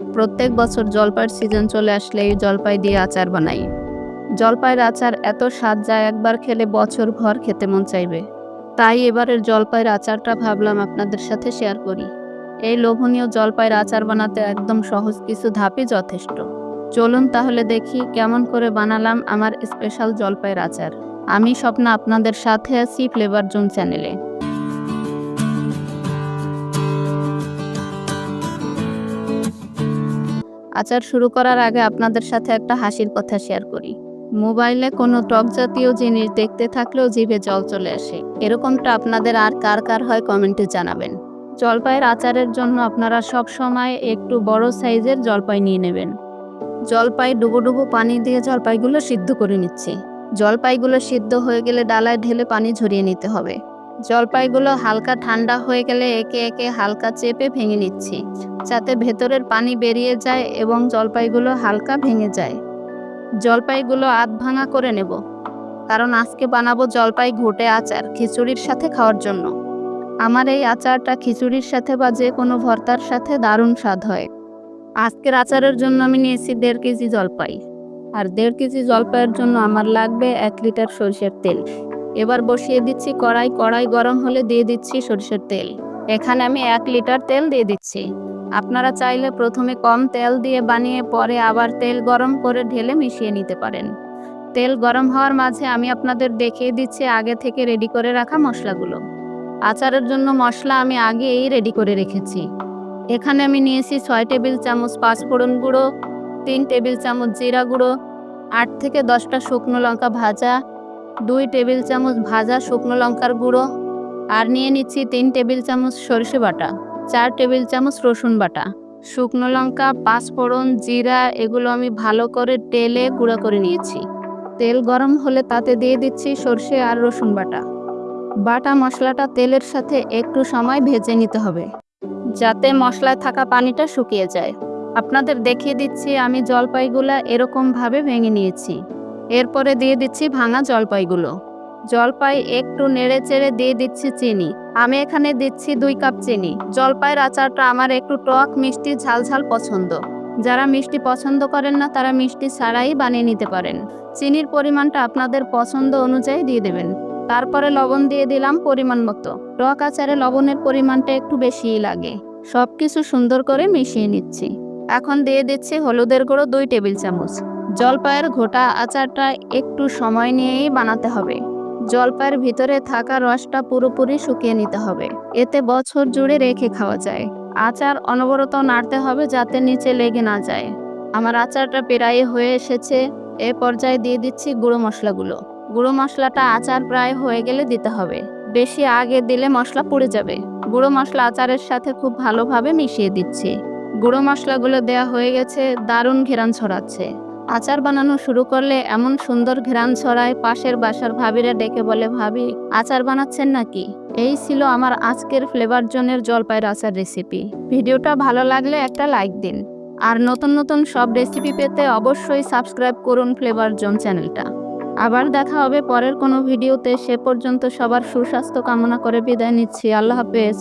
প্রত্যেক বছর জলপাইয়ের সিজন চলে আসলে এই জলপাই দিয়ে আচার বানাই। জলপাইয়ের আচার এত স্বাদ যায় একবার খেলে বছর ভর খেতে মন চাইবে। তাই এবারের জলপাইয়ের আচারটা ভাবলাম আপনাদের সাথে শেয়ার করি। এই লোভনীয় জলপাইয়ের আচার বানাতে একদম সহজ কিছু ধাপই যথেষ্ট। চলুন তাহলে দেখি কেমন করে বানালাম আমার স্পেশাল জলপাইয়ের আচার। আমি স্বপ্ন আপনাদের সাথে আছি ফ্লেভার জোন চ্যানেলে আচার শুরু করার আগে আপনাদের সাথে একটা হাসির কথা শেয়ার করি। মোবাইলে কোনো টক জাতীয় জিনিস দেখতে থাকলেও জিভে জল চলে আসে। এরকমটা আপনাদের আর কার কার হয় কমেন্টে জানাবেন। জলপাইয়ের আচারের জন্য আপনারা সব সময় একটু বড় সাইজের জলপাই নিয়ে নেবেন। জলপাই ডুবো ডুবো পানি দিয়ে জলপাইগুলো সিদ্ধ করে নিচ্ছি। জলপাইগুলো সিদ্ধ হয়ে গেলে ডালায় ঢেলে পানি ঝরিয়ে নিতে হবে। জলপাইগুলো হালকা ঠান্ডা হয়ে গেলে একে একে হালকা চেপে ভেঙে নিচ্ছি, যাতে ভেতরের পানি বেরিয়ে যায় এবং জলপাইগুলো হালকা ভেঙে যায়। জলপাইগুলো আধ ভাঙা করে নেব, কারণ আজকে বানাবো জলপাই ঘুটে আচার খিচুড়ির সাথে খাওয়ার জন্য। আমার এই আচারটা খিচুড়ির সাথে বা যে কোনো ভর্তার সাথে দারুণ স্বাদ হয়। আজকের আচারের জন্য আমি নিয়েছি দেড় কেজি জলপাই, আর দেড় কেজি জলপাইয়ের জন্য আমার লাগবে এক লিটার সরষের তেল। এবার বসিয়ে দিচ্ছি কড়াই কড়াই গরম হলে দিয়ে দিচ্ছি সরষের তেল। এখানে আমি এক লিটার তেল দিয়ে দিচ্ছি। আপনারা চাইলে প্রথমে কম তেল দিয়ে বানিয়ে পরে আবার তেল গরম করে ঢেলে মিশিয়ে নিতে পারেন। তেল গরম হওয়ার মাঝে আমি আপনাদের দেখিয়ে দিচ্ছি আগে থেকে রেডি করে রাখা মশলাগুলো। আচারের জন্য মশলা আমি আগেই রেডি করে রেখেছি। এখানে আমি নিয়েছি ছয় টেবিল চামচ পাঁচফোড়ন গুঁড়ো, তিন টেবিল চামচ জিরা গুঁড়ো, আট থেকে দশটা শুকনো লঙ্কা ভাজা দুই টেবিল চামচ ভাজা শুকনো লঙ্কার গুঁড়ো, আর নিয়ে নিচ্ছি তিন টেবিল চামচ সরষে বাটা, চার টেবিল চামচ রসুন বাটা। শুকনো লঙ্কা, পাঁচফোড়ন, জিরা, এগুলো আমি ভালো করে তেলে গুঁড়ো করে নিয়েছি। তেল গরম হলে তাতে দিয়ে দিচ্ছি সর্ষে আর রসুন বাটা। বাটা মশলাটা তেলের সাথে একটু সময় ভেজে নিতে হবে, যাতে মশলায় থাকা পানিটা শুকিয়ে যায়। আপনাদের দেখিয়ে দিচ্ছি, আমি জলপাইগুলা এরকমভাবে ভেঙে নিয়েছি। এরপরে দিয়ে দিচ্ছি ভাঙা জলপাইগুলো। জলপাই একটু নেড়ে চেড়ে দিয়ে দিচ্ছি চিনি। আমি এখানে দিচ্ছি দুই কাপ চিনি। জলপাইয়ের আচারটা আমার একটু টক, মিষ্টি, ঝাল ঝাল পছন্দ। যারা মিষ্টি পছন্দ করেন না, তারা মিষ্টি ছাড়াই বানিয়ে নিতে পারেন। চিনির পরিমাণটা আপনাদের পছন্দ অনুযায়ী দিয়ে দেবেন। তারপরে লবণ দিয়ে দিলাম পরিমাণ মতো। টক আচারে লবণের পরিমাণটা একটু বেশিই লাগে। সব কিছু সুন্দর করে মিশিয়ে নিচ্ছি। এখন দিয়ে দিচ্ছি হলুদের গুঁড়ো দুই টেবিল চামচ। জলপাইয়ের ঘোটা আচারটা একটু সময় নিয়েই বানাতে হবে। জলপাইয়ের ভিতরে থাকা রসটা পুরোপুরি শুকিয়ে নিতে হবে। এতে বছর জুড়ে রেখে খাওয়া যায়। আচার অনবরত নাড়তে হবে যাতে নিচে লেগে না যায়। আমার আচারটা প্রায় হয়ে এসেছে। এ পর্যায়ে দিয়ে দিচ্ছি গুঁড়ো মশলাগুলো। গুঁড়ো মশলাটা আচার প্রায় হয়ে গেলে দিতে হবে। বেশি আগে দিলে মশলা পুড়ে যাবে। গুঁড়ো মশলা আচারের সাথে খুব ভালোভাবে মিশিয়ে দিচ্ছি। গুঁড়ো মশলাগুলো দেয়া হয়ে গেছে, দারুণ ঘেরান ছড়াচ্ছে। আচার বানানো শুরু করলে এমন সুন্দর ঘেরান ছড়ায় পাশের বাসার ভাবিরা ডেকে বলে, ভাবি, আচার বানাচ্ছেন নাকি? এই ছিল আমার আজকের ফ্লেভার জোনের জলপাইয়ের আচার রেসিপি। ভিডিওটা ভালো লাগলে একটা লাইক দিন। আর নতুন নতুন সব রেসিপি পেতে অবশ্যই সাবস্ক্রাইব করুন ফ্লেভার জোন চ্যানেলটা। আবার দেখা হবে পরের কোনো ভিডিওতে। সে পর্যন্ত সবার সুস্বাস্থ্য কামনা করে বিদায় নিচ্ছি। আল্লাহ হাফেজ।